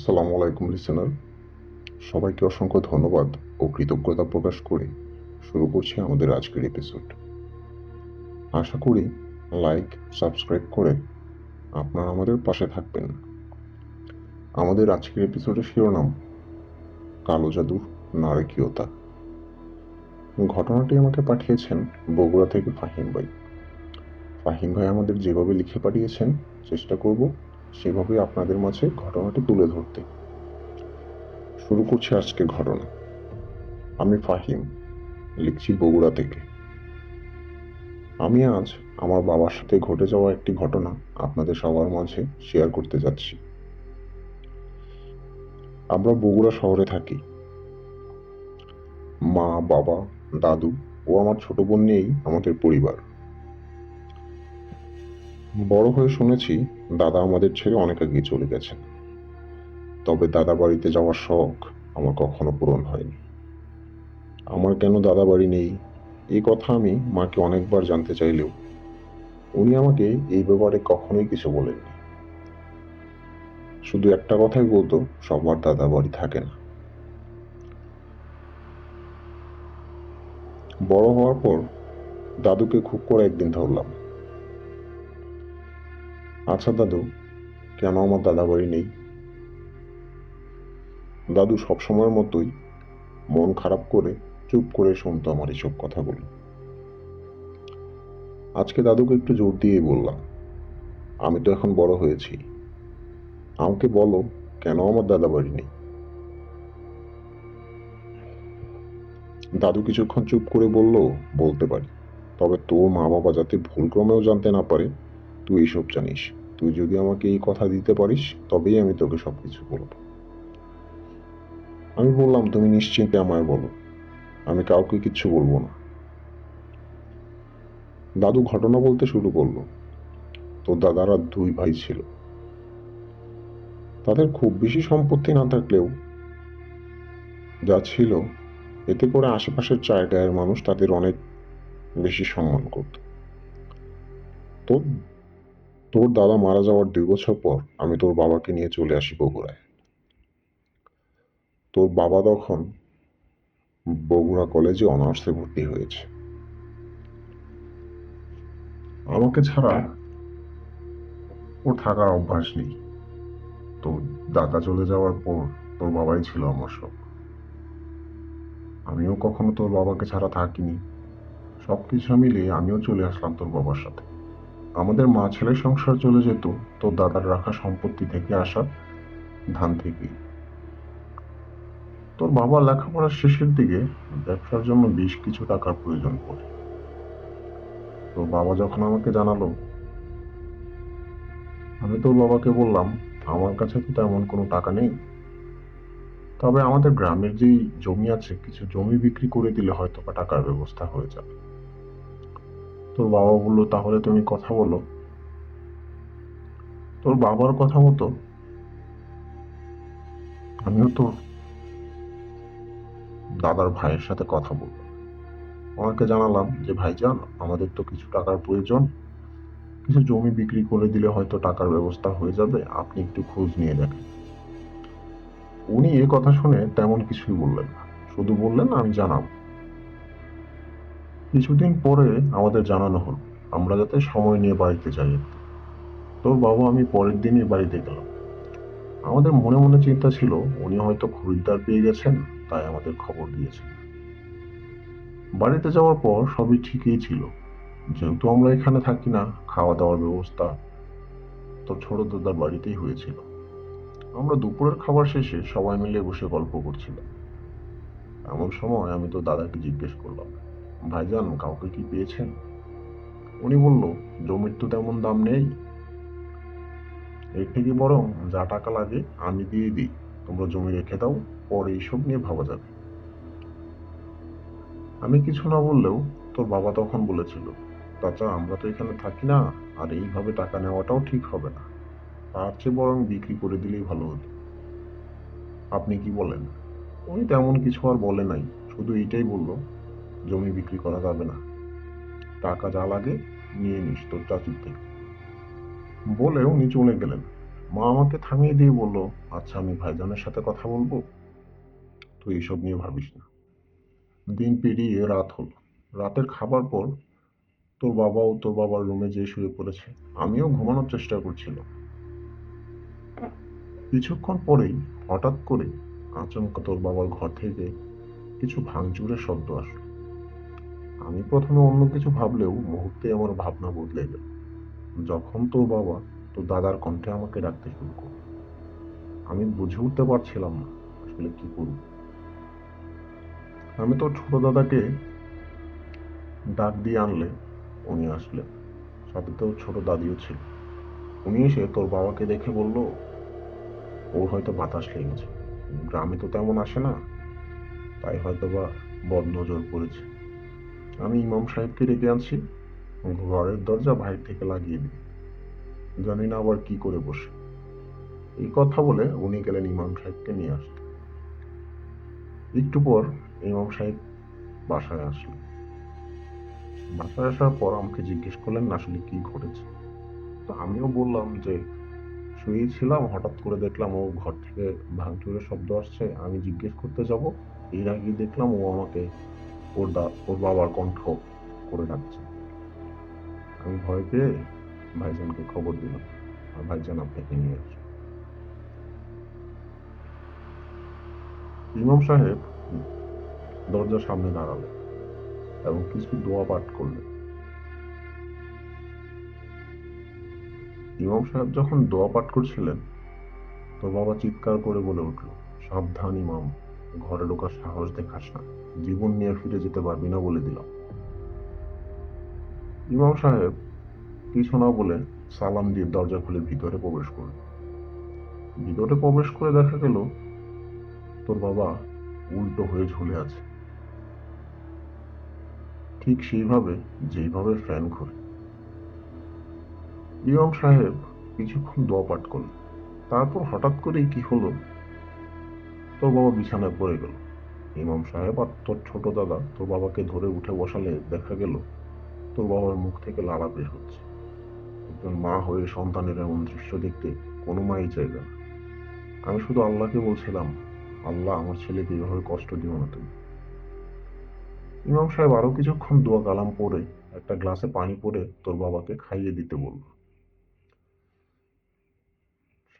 আসসালামু আলাইকুম লিসেনার সবাইকে অসংখ্য ধন্যবাদ ও কৃতজ্ঞতা প্রকাশ করে শুরু করছি আমাদের আজকের এপিসোড আশা করি লাইক সাবস্ক্রাইব করে আপনারা আমাদের পাশে থাকবেন। আমাদের আজকের এপিসোডের শিরোনাম, কালো জাদুর নারকীয়তা। ঘটনাটি আমাকে পাঠিয়েছেন বগুড়া থেকে ফাহিম ভাই। ফাহিম ভাই আমাদের যেভাবে লিখে পাঠিয়েছেন, চেষ্টা করব সেভাবে আপনাদের মাঝে ঘটনাটি তুলে ধরতে। শুরু করছি আজকের ঘটনা। আমি ফাহিম, লিখছি বগুড়া থেকে। আমি আজ আমার বাবার সাথে ঘটে যাওয়া একটি ঘটনা আপনাদের সবার মাঝে শেয়ার করতে যাচ্ছি। আমরা বগুড়া শহরে থাকি। মা, বাবা, দাদু ও আমার ছোট বোন নিয়েই আমাদের পরিবার। বড় হয়ে শুনেছি দাদা আমাদের ছেড়ে অনেক আগে চলে গেছেন। তবে দাদা বাড়িতে যাওয়ার শখ আমার কখনো পূরণ হয়নি। আমার কেন দাদা বাড়ি নেই? এই কথা আমি মাকে অনেকবার জানতে চাইলেও উনি আমাকে এই ব্যাপারে কখনোই কিছু বলেননি। শুধু একটা কথাই বলতো, সবার দাদা বাড়ি থাকে না। বড় হওয়ার পর দাদুকে খুব করে একদিন ধরলাম। আচ্ছা দাদু, কেন আমার দাদা বাড়ি নেই? দাদু সবসময়ের মতোই মন খারাপ করে চুপ করে শুনতো আমার এসব কথাগুলো। আজকে দাদুকে একটু জোর দিয়ে বললাম, আমি তো এখন বড় হয়েছি। আমাকে বলো, কেন আমার দাদা বাড়ি নেই? দাদু কিছুক্ষণ চুপ করে বলল, বলতে পারি। তবে তোর মা বাবা যাতে ভুলক্রমেও জানতে না পারে, তুই এইসব জানিস। তুই যদি আমাকে এই কথা দিতে পারিস, তবেই আমি তোকে সবকিছু বলব। আমি বললাম, তুমি নিশ্চিন্তে আমায় বলো। আমি কাউকে কিচ্ছু বলব না। দাদু ঘটনা বলতে শুরু করল। তোর দাদারা দুই ভাই ছিল। তাদের খুব বেশি সম্পত্তি না থাকলেও যা ছিল, এতে করে আশেপাশের জায়গার মানুষ তাদের অনেক বেশি সম্মান করত। তোর তোর দাদা মারা যাওয়ার দুই বছর পর আমি তোর বাবাকে নিয়ে চলে আসি বগুড়ায়। তোর বাবা তখন বগুড়া কলেজে অনার্সে ভর্তি হয়েছে। আমাকে ছাড়া ওর থাকার অভ্যাস নেই। তোর দাদা চলে যাওয়ার পর তোর বাবাই ছিল আমার সব। আমিও কখনো তোর বাবাকে ছাড়া থাকিনি। সব কিছু মিলিয়ে আমিও চলে আসলাম তোর বাবার সাথে। আমাদের মা ছেলের সংসার চলে যেত তোর দাদার রাখা সম্পত্তি থেকে আসা ধান থেকেই। তোর বাবা লেখাপড়ার শেষের দিকে ব্যবসার জন্য বেশ কিছু টাকার প্রয়োজন পড়ে। তোর বাবা যখন আমাকে জানালো, আমি তোর বাবাকে বললাম, আমার কাছে তো তেমন কোনো টাকা নেই। তবে আমাদের গ্রামের যেই জমি আছে, কিছু জমি বিক্রি করে দিলে হয়তো টাকার ব্যবস্থা হয়ে যাবে। তোর বাবা বলল, তাহলে তুমি কথা বলো। তোর বাবার কথা মতো? আমিও তো দাদার ভাইয়ের সাথে কথা বললাম। ওনাকে জানালাম যে, ভাইজান, আমাদের তো কিছু টাকার প্রয়োজন। কিছু জমি বিক্রি করে দিলে হয়তো টাকার ব্যবস্থা হয়ে যাবে। আপনি একটু খোঁজ নিয়ে দেখেন। উনি এ কথা শুনে তেমন কিছুই বললেন না। শুধু বললেন, আমি জানাব। কিছুদিন পরে আমাদের জানানো হলো, আমরা যাতে সময় নিয়ে বাড়িতে যাই। তোর বাবা, আমি পরের দিনই বাড়িতে গেলাম। আমাদের মনে মনে চিন্তা ছিল, উনি হয়তো খরিদ্দার পেয়ে গেছেন, তাই আমাদের খবর দিয়েছেন। বাড়িতে যাওয়ার পর সবই ঠিকই ছিল। যেহেতু আমরা এখানে থাকি না খাওয়া দাওয়ার ব্যবস্থা তো ছোট দাদার বাড়িতেই হয়েছিল। আমরা দুপুরের খাবার শেষে সবাই মিলে বসে গল্প করছিলাম। এমন সময় আমি তো দাদাকে জিজ্ঞেস করলাম ভাইজান কাউকে কি পেয়েছেন? উনি বলল, জমির তো তেমন দাম নেই। এর থেকে বরং যা টাকা লাগে আমি দিয়ে দিই। তোমরা জমি রেখে দাও, পরে এইসব নিয়ে ভাবা যাবে। আমি কিছু না বললেও তোর বাবা তখন বলেছিল, চাচা, আমরা তো এখানে থাকি না, আর এইভাবে টাকা নেওয়াটাও ঠিক হবে না। তার চেয়ে বরং বিক্রি করে দিলেই ভালো হতো। আপনি কি বলেন? উনি তেমন কিছু আর বলে নাই, শুধু এইটাই বলল জমি বিক্রি করা যাবে না। টাকা যা লাগে নিয়ে নিস তোর চাচির থেকে বলে উনি চলে গেলেন। মা আমাকে থামিয়ে দিয়ে বলল আচ্ছা আমি ভাইজানের সাথে কথা বলব? তুই এসব নিয়ে ভাবিস না। দিন পেরিয়ে রাত হলো। রাতের খাবার পর তোর বাবাও তোর বাবার রুমে যেয়ে শুয়ে পড়েছে। আমিও ঘুমানোর চেষ্টা করছিলাম। কিছুক্ষণ পরেই হঠাৎ করে আচমকা তোর বাবার ঘর থেকে কিছু ভাঙচুরের শব্দ আসলো। আমি প্রথমে অন্য কিছু ভাবলেও মুহূর্তে আমার ভাবনা বদলে গেল যখন তোর বাবা তোর দাদার কণ্ঠে আমাকে ডাকতে শুরু করল। আমি বুঝে উঠতে পারছিলাম না আসলে কি করব। আমি তোর ছোট দাদাকে ডাক দিয়ে আনলে উনি আসলেন। সাথে তোর ছোট দাদিও ছিল। উনি এসে তোর বাবাকে দেখে বলল, ওর হয়তো বাতাস লেগেছে গ্রামে তো তেমন আসে না। তাই হয়তো বা বদ নজর পড়েছে। আমি ইমাম সাহেবকে ডেকে আনছি। ঘরের দরজা বাইরে থেকে লাগিয়ে দিই জানি না আবার কি করে বসে। এই কথা বলে উনি গেলেন ইমাম সাহেবকে নিয়ে আসতে। একটু পর ইমাম সাহেব বাসায় আসলেন। বাসায় আসার পর আমাকে জিজ্ঞেস করলেন আসলে কি ঘটেছে? তো আমিও বললাম যে, শুয়েছিলাম, হঠাৎ করে দেখলাম ও ঘর থেকে ভাঙচুরের শব্দ আসছে। আমি জিজ্ঞেস করতে যাব। এর আগে দেখলাম ও আমাকে ওর দা ওর বাবার কণ্ঠ করে ডাকছে। আমি ভয় পেয়ে ভাইজানকে খবর দিলাম, আর ভাইজান আপনাকে নিয়ে আসছে ইমাম সাহেব দরজার সামনে দাঁড়ালেন এবং কিছু দোয়া পাঠ করলেন। ইমাম সাহেব যখন দোয়া পাঠ করছিলেন তো বাবা চিৎকার করে বলে উঠল, সাবধান ইমাম, ঘরে ঢোকার সাহস দেখাস না। জীবন নিয়ে ফিরে যেতে পারবি না বলে দিলাম। ইমাম সাহেব কিছু না বলে সালাম দিয়ে দরজা খুলে ভিতরে প্রবেশ করল। ভিতরে প্রবেশ করে দেখা গেল, তোর বাবা উল্টো হয়ে ঝুলে আছে। ঠিক সেইভাবে, যেইভাবে ফ্যান ঘুরে। ইমাম সাহেব কিছুক্ষণ দোয়া পাঠ করলেন। তারপর হঠাৎ করেই কি হলো? তোর বাবা বিছানায় পড়ে গেল। ইমাম সাহেব আর তোর ছোট দাদা, তোর বাবাকে ধরে উঠে বসালে দেখা গেল তোর বাবার মুখ থেকে লালা বের হচ্ছে। একজন মা হয়ে সন্তানের এমন দৃশ্য দেখতে কোনো মাই চাইবে না। আমি শুধু আল্লাহকে বলছিলাম, আল্লাহ আমার ছেলেকে এভাবে কষ্ট দিও না তুমি। ইমাম সাহেব আরও কিছুক্ষণ দোয়া কালাম পরে একটা গ্লাসে পানি পরে তোর বাবাকে খাইয়ে দিতে বলল।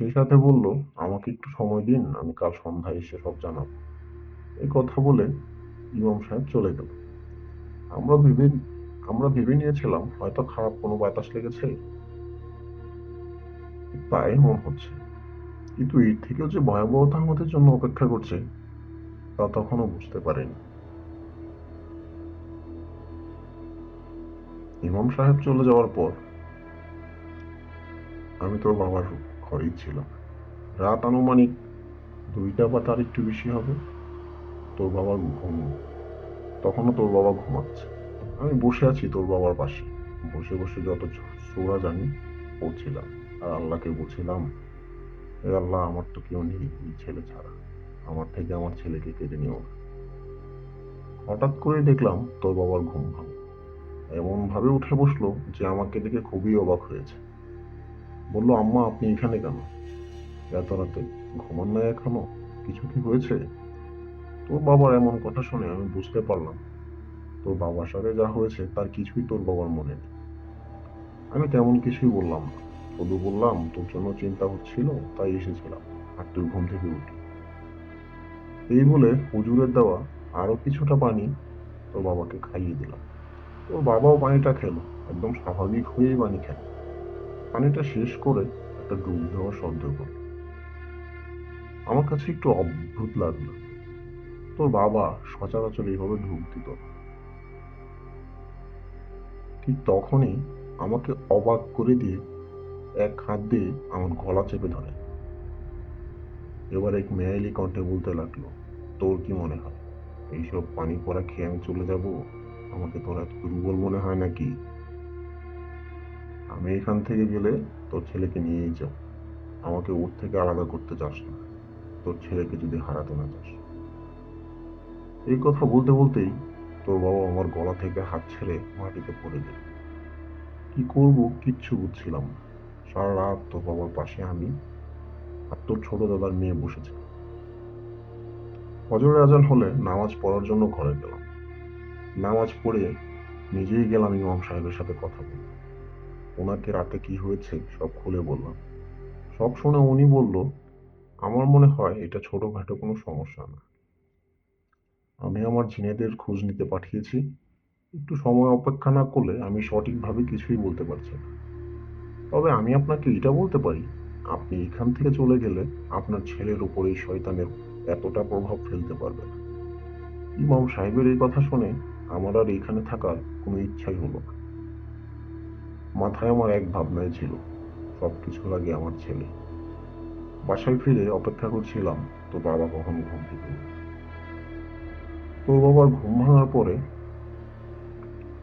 সেই সাথে বলল, আমাকে একটু সময় দিন, আমি কাল সন্ধ্যায় এসে সব জানাব। এই কথা বলে ইমাম সাহেব চলে গেল। আমরা ভেবে আমরা ভেবে নিয়েছিলাম, হয়তো খারাপ কোনো বাতাস লেগেছে। তাই মন হচ্ছে। কিন্তু এর থেকেও যে ভয়াবহতা আমাদের জন্য অপেক্ষা করছে, তা তখনও বুঝতে পারিনি। ইমাম সাহেব চলে যাওয়ার পর আমি তোর বাবার ঘরেই ছিলাম। রাত আনুমানিক দুইটা বা তার একটু বেশি হবে। তোর বাবার ঘুম তখনও তোর বাবা ঘুমাচ্ছে। আমি বসে আছি তোর বাবার পাশে। বসে বসে যত সোরা জানি, পড়ছিলাম। আর আল্লাহকে বলছিলাম এ আল্লাহ, আমার তো কেউ নেই ছেলে ছাড়া। আমার থেকে আমার ছেলেকে কেড়ে নিও না। হঠাৎ করে দেখলাম তোর বাবার ঘুম ভাঙল এমন ভাবে উঠে বসল যে আমাকে দেখে খুবই অবাক হয়েছে। বলল, আম্মা, আপনি এখানে কেন? এত রাতে ঘুমান নাই এখনও? কিছু কি হয়েছে? তোর বাবার এমন কথা শুনে আমি বুঝতে পারলাম। তোর বাবার সাথে যা হয়েছে, তার কিছুই তোর বাবার মনে নেই। আমি তেমন কিছুই বললাম না। শুধু বললাম, তোর জন্য চিন্তা হচ্ছিল, তাই এসেছিলাম, আর তুই ঘুম থেকে উঠি এই বলে হুজুরের দেওয়া আরও কিছুটা পানি তোর বাবাকে খাইয়ে দিলাম। তোর বাবাও পানিটা খেলো, একদম স্বাভাবিক হয়েই পানি খেলো। পানিটা শেষ করে একটা ডুব দেওয়ার শব্দ করল। আমার কাছে একটু অদ্ভুত লাগল। তোর বাবা সচরাচর এইভাবে ঢুক দিত ঠিক তখনই আমাকে অবাক করে দিয়ে এক হাত দিয়ে আমার গলা চেপে ধরে। এবার এক মেয়ালি কণ্ঠে বলতে লাগল, তোর কি মনে হয়, এইসব পানি পড়া খেয়ে আমি চলে যাব? আমাকে তোর এত দুর্বল মনে হয় নাকি? আমি এখান থেকে গেলে তোর ছেলেকে নিয়েই যাও আমাকে ওর থেকে আলাদা করতে চাস না। তোর ছেলেকে যদি হারাতে না চাস। এই কথা বলতে বলতেই তোর বাবা আমার গলা থেকে হাত ছেড়ে মাটিতে পড়ে গেল। কি করব কিচ্ছু বুঝছিলাম না। সারা রাত তোর বাবার পাশে আমি আর তোর ছোট দাদার মেয়ে বসেছে হজরের আজান হলে নামাজ পড়ার জন্য ঘরে গেলাম। নামাজ পড়ে নিজেই গেলাম ইমাম সাহেবের সাথে কথা বলতে। ওনাকে রাতে কি হয়েছে সব খুলে বললাম। সব শুনে উনি বলল, আমার মনে হয় এটা ছোটখাটো কোনো সমস্যা না। আমি আমার ঝিনেদের খোঁজ নিতে পাঠিয়েছি। একটু সময় অপেক্ষা না করলে আমি সঠিকভাবে কিছুই বলতে পারছি না। তবে আমি আপনাকে এটা বলতে পারি, আপনি এখান থেকে চলে গেলে আপনার ছেলের উপর এই শয়তানের এতটা প্রভাব ফেলতে পারবে ইমাম সাহেবের এই কথা শুনে আমার আর এখানে থাকার কোনো ইচ্ছাই হলো না। মাথায় আমার এক ভাবনায় ছিল সবকিছু লাগে আমার ছেলে। বাসায় ফিরে অপেক্ষা করছিলাম, তো বাবা কখন ঘুম থেকে তোর বাবার ঘুম ভাঙার পরে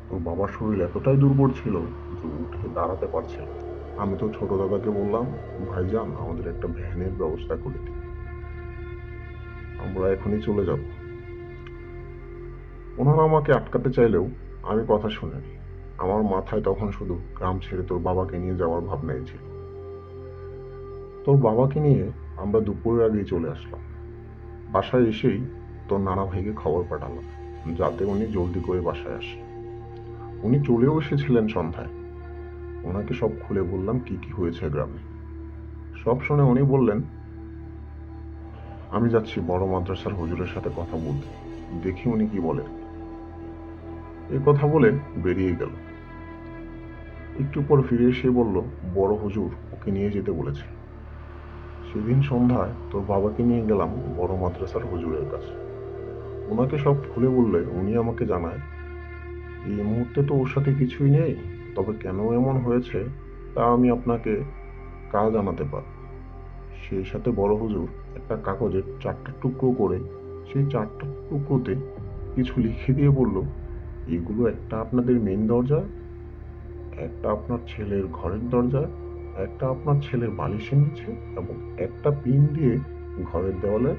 তোর বাবার শরীর এতটাই দুর্বল ছিল যে উঠে দাঁড়াতে পারছে না। আমি তো ছোট দাদাকে বললাম, ভাইজান, আমাদের একটা ভ্যানের ব্যবস্থা করে দিন আমরা এখনই চলে যাব। ওনারা আমাকে আটকাতে চাইলেও আমি কথা শুনিনি। আমার মাথায় তখন শুধু গ্রাম ছেড়ে তোর বাবাকে নিয়ে যাওয়ার ভাবনাই ছিল। তোর বাবাকে নিয়ে আমরা দুপুরের আগেই চলে আসলাম। বাসায় এসেই তোর নানা ভাইকে খবর পাঠালাম, যাতে উনি জলদি করে বাসায় আসে। উনি চলেও এসেছিলেন সন্ধ্যায়। ওনাকে সব খুলে বললাম কি কি হয়েছে গ্রামে। সব শুনে উনি বললেন, আমি যাচ্ছি বড় মাদ্রাসার হুজুরের সাথে কথা বলতে। দেখি উনি কি বলেন এ কথা বলে বেরিয়ে গেল। একটু পর ফিরে এসে বলল, বড় হুজুর, ওকে নিয়ে যেতে বলেছে। সেদিন সন্ধ্যায় তোর বাবাকে নিয়ে গেলাম বড় মাদ্রাসার হুজুরের কাছে। ওনাকে সব খুলে বললে, উনি আমাকে জানায়, এই মুহূর্তে তো ওর সাথে কিছুই নেই, তবে কেন এমন হয়েছে তা আমি আপনাকে কাল জানাতে পারব। সেই সাথে বড় হুজুর একটা কাগজের চারটা টুকরো করে সেই চারটা টুকরোতে কিছু লিখে দিয়ে বলল, এগুলো একটা আপনাদের মেন দরজা, একটা আপনার ছেলের ঘরের দরজা, একটা আপনার ছেলের বালিশের নিচে এবং একটা পিন দিয়ে ঘরের দেওয়ালে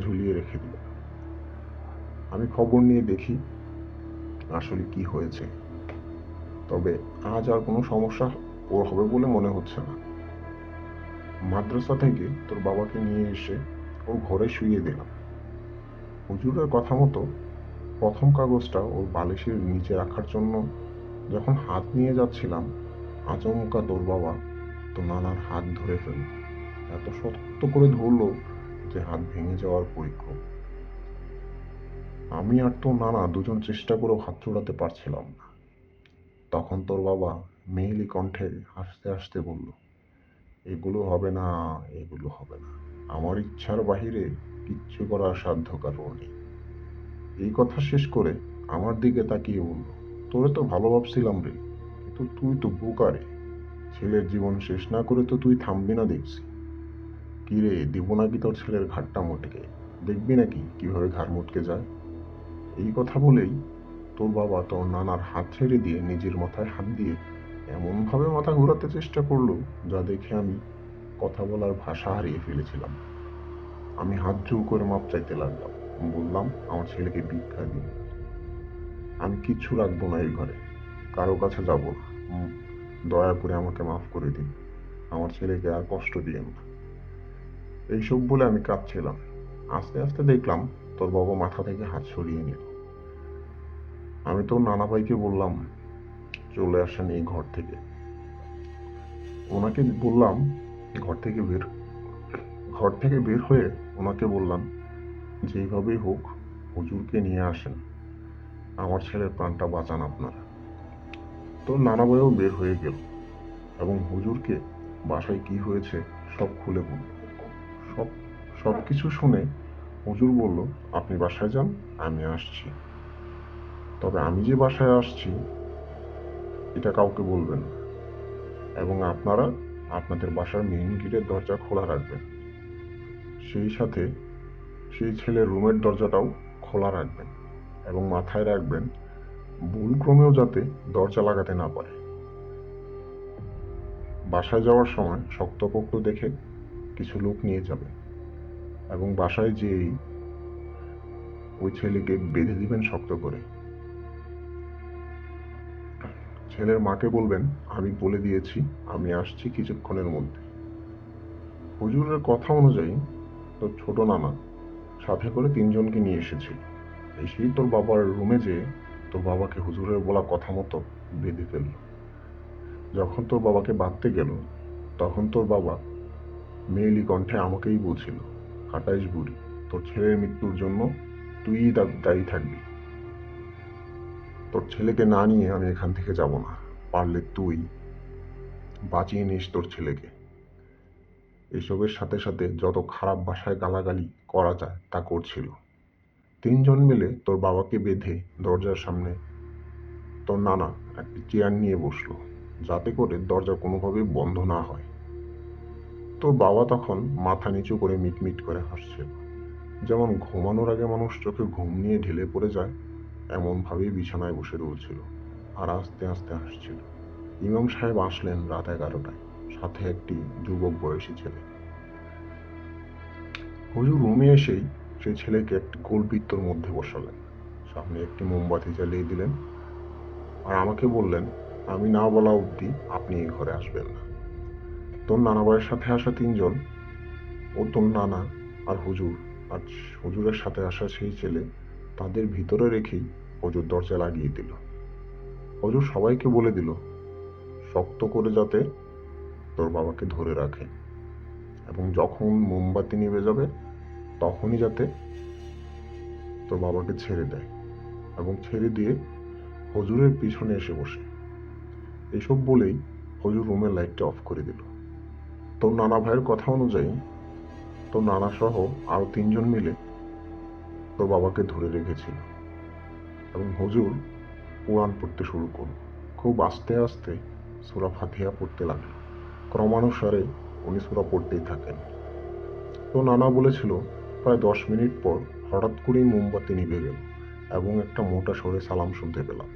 ঝুলিয়ে রেখে দিল। আমি খবর নিয়ে দেখি আসলে কি হয়েছে। তবে আজ আর কোনো সমস্যা ওর হবে বলে মনে হচ্ছে না। মাদ্রাসা থেকে তোর বাবাকে নিয়ে এসে ওর ঘরে শুইয়ে দিলাম। হুজুরের কথা মতো প্রথম কাগজটা ওর বালিশের নিচে রাখার জন্য যখন হাত নিয়ে যাচ্ছিলাম, আচমকা তোর বাবা তো নানার হাত ধরে ফেলল। এত শক্ত করে ধরলো যে হাত ভেঙে যাওয়ার পরীক্ষা আমি আর তোর নানা দুজন চেষ্টা করেও হাত চোড়াতে পারছিলাম না। তখন তোর বাবা মেয়েলি কণ্ঠে হাসতে হাসতে বলল, এগুলো হবে না, এগুলো হবে না। আমার ইচ্ছার বাহিরে কিচ্ছু করার সাধ্য কারণ নেই। এই কথা শেষ করে আমার দিকে তাকিয়ে বলল, তোরে তো ভালো ভাবছিলাম রে, কিন্তু তুই তো বোকা রে ছেলের জীবন শেষ না করে তো তুই থামবি না দেখছি। কি রে, দিব নাকি তোর ছেলের ঘাটটা মোটকে? দেখবি নাকি কীভাবে ঘাড় মোটকে যায়? এই কথা বলেই তোর বাবা তোর নানার হাত ছেড়ে দিয়ে নিজের মাথায় হাত দিয়ে এমনভাবে মাথা ঘোরাতে চেষ্টা করল যা দেখে আমি কথা বলার ভাষা হারিয়ে ফেলেছিলাম। আমি হাত জোর করে মাপ চাইতে লাগলাম। বললাম, আমার ছেলেকে ভিক্ষা দিন। আমি কিচ্ছু রাখব না এই ঘরে। কারও কাছে যাব না। দয়া করে আমাকে মাফ করে দিন। আমার ছেলেকে আর কষ্ট দিয়েন না। এইসব বলে আমি কাঁদছিলাম আস্তে আস্তে দেখলাম তোর বাবা মাথা থেকে হাত সরিয়ে নিল। আমি তো নানা ভাইকে বললাম, চলে আসেন এই ঘর থেকে। ওনাকে বললাম, ঘর থেকে বের, ঘর থেকে বের হয়ে ওনাকে বললাম, যেইভাবেই হোক, হুজুরকে নিয়ে আসেন। আমার ছেলের প্রাণটা বাঁচান আপনারা। তো নানা ভাইও বের হয়ে গেল এবং হুজুরকে বাসায় কি হয়েছে সব খুলে বলল। সব সব কিছু শুনে হুজুর বলল, আপনি বাসায় যান, আমি আসছি। তবে আমি যে বাসায় আসছি, এটা কাউকে বলবেন এবং আপনারা আপনাদের বাসার মেইন গেটের দরজা খোলা রাখবেন। সেই সাথে সেই ছেলের রুমের দরজাটাও খোলা রাখবেন এবং মাথায় রাখবেন, ভুলক্রমেও যাতে দরজা লাগাতে না পারে। বাসায় যাওয়ার সময় শক্তপোক্ত দেখে কিছু লোক নিয়ে যাবে এবং বাসায় যেই ওই ছেলেকে বেঁধে দিবেন শক্ত করে। ছেলের মাকে বলবেন, আমি বলে দিয়েছি, আমি আসছি কিছুক্ষণের মধ্যে। হুজুরের কথা অনুযায়ী তোর ছোট নানা সাথে করে তিনজনকে নিয়ে এসেছিল এসেই তোর বাবার রুমে যেয়ে তোর বাবাকে হুজুরের বলা কথা মতো বেঁধে ফেলল। যখন তোর বাবাকে বাঁধতে গেল, তখন তোর বাবা মেয়েলি কণ্ঠে আমাকেই বলছিল কাটাইশ বুড়ি, তোর ছেলের মৃত্যুর জন্য তুই দায়ী থাকবি। তোর ছেলেকে না নিয়ে আমি এখান থেকে যাব না। পারলে তুই বাঁচিয়ে নিস তোর ছেলেকে। এসবের সাথে সাথে যত খারাপ ভাষায় গালাগালি করা যায়, তা করছিল। তিনজন মিলে তোর বাবাকে বেঁধে দরজার সামনে তোর নানা একটি চেয়ার নিয়ে বসল, যাতে করে দরজা কোনোভাবেই বন্ধ না হয়। তোর বাবা তখন মাথা নিচু করে মিটমিট করে হাসছিল যেমন ঘুমানোর আগে মানুষ চোখে ঘুম নিয়ে ঢেলে পড়ে যায় এমনভাবেই বিছানায় বসে রয়েছিল আর আস্তে আস্তে হাসছিল ইমাম সাহেব আসলেন রাত এগারোটায়, সাথে একটি যুবক বয়সী ছেলে। হুজুর রুমে এসেই সেই ছেলেকে একটি গোল বৃত্তর মধ্যে বসালেন। সামনে একটি মোমবাতি জ্বালিয়ে দিলেন আর আমাকে বললেন, আমি না বলা অবধি আপনি এই ঘরে আসবেন না। তোর নানা ভাইয়ের সাথে আসা তিনজন, ও তোর নানা আর হুজুর। আর হুজুরের সাথে আসা সেই ছেলে তাদের ভিতরে রেখেই হুজুর দরজা লাগিয়ে দিল। হুজুর সবাইকে বলে দিল, শক্ত করে যাতে তোর বাবাকে ধরে রাখে। এবং যখন মোমবাতি নিভে যাবে, তখনই যাতে তোর বাবাকে ছেড়ে দেয় এবং ছেড়ে দিয়ে হজুরের পিছনে এসে বসে। এসব বলেই হজুর রুমের লাইটটা অফ করে দিল। তোর নানা ভাইয়ের কথা অনুযায়ী তোর নানা সহ আরও তিনজন মিলে তোর বাবাকে ধরে রেখেছিল। এবং হজুর কোরআন পড়তে শুরু করল। খুব আস্তে আস্তে সুরা ফাতিহা পড়তে লাগল। ক্রমানুসারে উনি সুরা পড়তেই থাকেন। তো নানা বলেছিল, প্রায় দশ মিনিট পর হঠাৎ করেই মোমবাতি নিভে গেল এবং একটা মোটা সরে সালাম শুনতে পেলাম।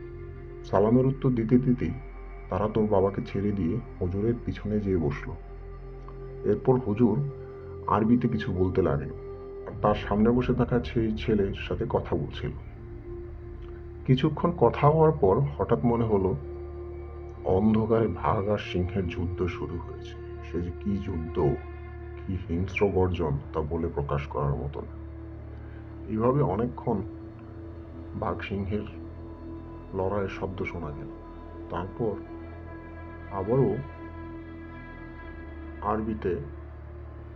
সালামের উত্তর দিতে দিতেই তারা তোর বাবাকে ছেড়ে দিয়ে হুজুরের পিছনে যেয়ে বসল। এরপর হুজুর আরবিতে কিছু বলতে লাগল তার সামনে বসে থাকা সেই ছেলের সাথে কথা বলছিল। কিছুক্ষণ কথা হওয়ার পর হঠাৎ মনে হলো, অন্ধকারে ভাগ আর সিংহের যুদ্ধ শুরু হয়েছে। সে যে কি যুদ্ধ, কি হিংস্র গর্জন তা বলে প্রকাশ করার মতো না। এইভাবে অনেকক্ষণ বাঘ সিংহের লড়াইয়ের শব্দ শোনা গেল। তারপর আবারও আরবিতে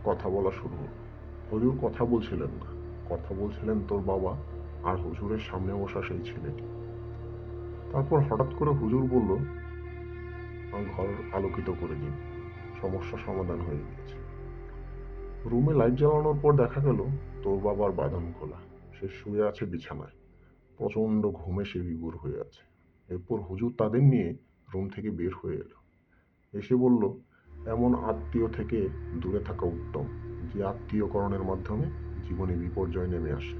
কথা বলা শুরু হলো। হুজুর কথা বলছিলেন না। কথা বলছিলেন তোর বাবা আর হুজুরের সামনে বসা সেই ছেলেটি তারপর হঠাৎ করে হুজুর বলল ঘর আলোকিত করে দিন। সমস্যা সমাধান হয়ে গিয়েছে। রুমে লাইট জ্বালানোর পর দেখা গেল, তোর বাবার বাদাম খোলা। সে শুয়ে আছে বিছানায়। প্রচণ্ড ঘুমে সে বিভোর হয়ে আছে। এরপর হুজুর তাদের নিয়ে রুম থেকে বের হয়ে এলো। এসে বলল, এমন আত্মীয় থেকে দূরে থাকা উত্তম। যে আত্মীয়করণের মাধ্যমে জীবনে বিপর্যয় নেমে আসে।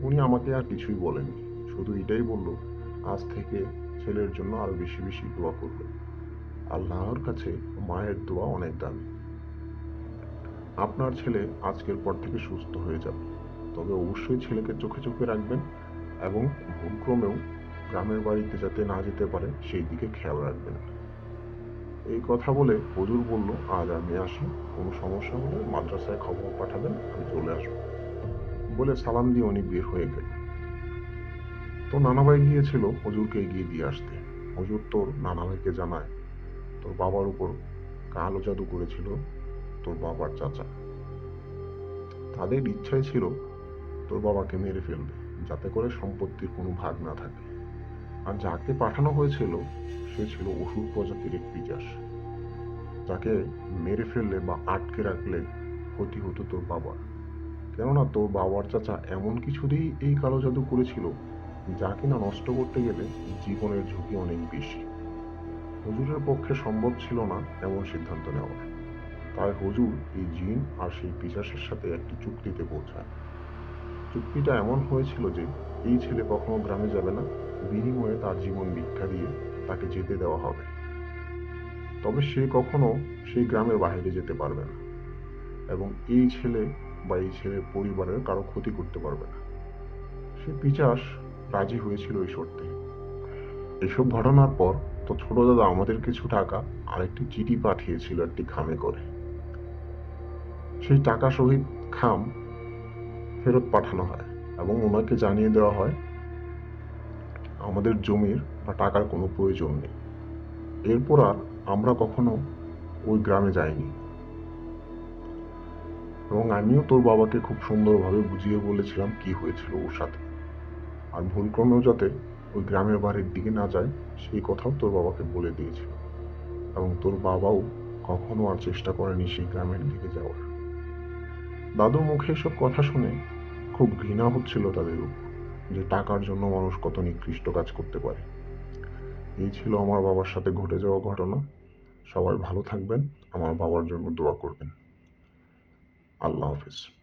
উনি আমাকে আর কিছুই বলেননি, শুধু এটাই বলল, আজ থেকে ছেলের জন্য আরও বেশি বেশি দোয়া করবে। আল্লাহর কাছে মায়ের দোয়া অনেক দামি। আপনার ছেলে আজকের পর থেকে সুস্থ হয়ে যাবে। তবে অবশ্যই ছেলেকে চোখে চোখে রাখবেন এবং ভুলক্রমেও গ্রামের বাড়িতে যাতে না যেতে পারে, সেই দিকে খেয়াল রাখবেন। এই কথা বলে হজুর বলল, আজ আমি আসি। কোনো সমস্যা হলে মাদ্রাসায় খবর পাঠাবেন, আমি চলে আসব। বলে সালাম দিয়ে উনি বের হয়ে গেল তো নানাভাই গিয়েছিল হজুরকে এগিয়ে দিয়ে আসতে। হজুর তোর নানাভাইকে জানায়, তোর বাবার উপর কালো জাদু করেছিল তোর বাবার চাচা। তাদের ইচ্ছাই ছিল তোর বাবাকে মেরে ফেলবে, যাতে করে সম্পত্তির কোনো ভাগ না থাকে। আর যাকে পাঠানো হয়েছিল, সে ছিল অসুর প্রজাতির এক পিজাস যাকে মেরে ফেললে বা আটকে রাখলে ক্ষতি হতো তোর বাবার। কেননা তোর বাবার চাচা এমন কিছু দিয়েই এই কালো জাদু করেছিল, যা কিনা নষ্ট করতে গেলে জীবনের ঝুঁকি অনেক বেশি। হুজুরের পক্ষে সম্ভব ছিল না এমন সিদ্ধান্ত নেওয়া। তাই হুজুর এই জিন আর সেই পিসাসের সাথে একটি চুক্তিতে পৌঁছায়। চুক্তিটা এমন হয়েছিল যে, এই ছেলে কখনো গ্রামে যাবে না বিনিময়ে তার জীবন ভিক্ষা দিয়ে তাকে যেতে দেওয়া হবে। তবে সে কখনো সেই গ্রামের বাইরে যেতে পারবে না এবং এই ছেলে বা এই ছেলের পরিবারের কারও ক্ষতি করতে পারবে না। সে পিচাস রাজি হয়েছিল এই শর্তে। এসব ঘটনার পর তো ছোট দাদা আমাদের কিছু টাকা আর একটি চিঠি পাঠিয়েছিল একটি খামে করে। সেই টাকা সহিত খাম ফেরত পাঠানো হয় এবং ওনাকে জানিয়ে দেওয়া হয় আমাদের জমির বা টাকার কোনো প্রয়োজন নেই। এরপর আর আমরা কখনো ওই গ্রামে যাইনি। এবং আমিও তোর বাবাকে খুব সুন্দরভাবে বুঝিয়ে বলেছিলাম কি হয়েছিল ওর সাথে। আর ভুলক্রমেও যাতে ওই গ্রামের বাড়ির দিকে না যায়, সেই কথাও তোর বাবাকে বলে দিয়েছিল এবং তোর বাবাও কখনো আর চেষ্টা করেনি সেই গ্রামের দিকে যাওয়ার। দাদুর মুখে এসব কথা শুনে খুব ঘৃণা হচ্ছিল তাদের উপর। যে টাকার জন্য মানুষ কত নিকৃষ্ট কাজ করতে পারে। এই ছিল আমার বাবার সাথে ঘটে যাওয়া ঘটনা। সবাই ভালো থাকবেন। আমার বাবার জন্য দোয়া করবেন। আল্লাহ হাফিজ।